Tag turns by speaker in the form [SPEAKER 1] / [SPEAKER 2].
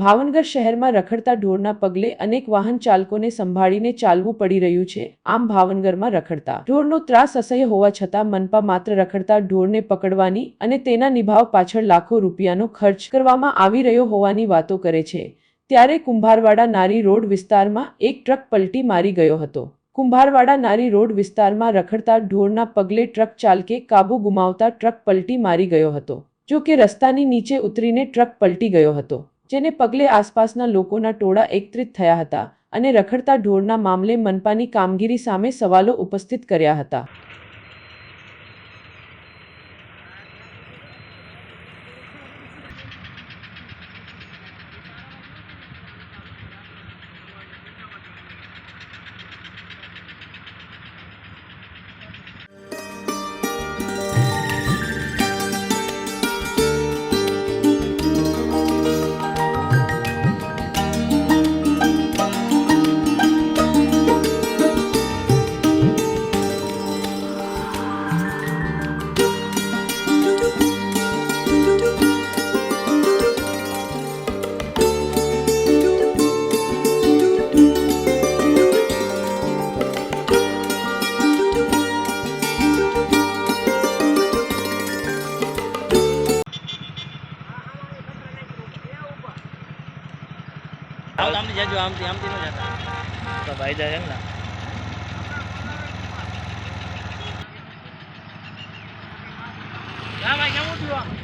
[SPEAKER 1] ભાવનગર શહેરમાં રખડતા ઢોરના પગલે અનેક વાહન ચાલકોને સંભાળીને ચાલવું પડી રહ્યું છે. આમ ભાવનગરમાં રખડતા ઢોરનો ત્રાસ અસહ્ય હોવા છતાં મનપા માત્ર રખડતા ઢોરને પકડવાની અને તેના નિભાવ પાછળ લાખો રૂપિયાનો ખર્ચ કરવામાં આવી રહ્યો હોવાની વાતો કરે છે. ત્યારે કુંભારવાડા નારી રોડ વિસ્તારમાં એક ટ્રક પલટી મારી ગયો હતો. કુંભારવાડા નારી રોડ વિસ્તારમાં રખડતા ઢોરના પગલે ટ્રક ચાલકે કાબુ ગુમાવતા ટ્રક પલટી મારી ગયો હતો જો કે રસ્તાની નીચે ઉતરીને ટ્રક પલટી ગયો હતો. જેને પગલે આસપાસના લોકોના ટોળા એકત્રિત થયા હતા અને રખડતા ઢોરના મામલે મનપાની કામગીરી સામે સવાલો ઉપસ્થિત કર્યા હતા.
[SPEAKER 2] આમ આમથી જજો આમથી આમથી ન જતા. તો ભાઈ જાય એમ ને. ભાઈ કેવું થયું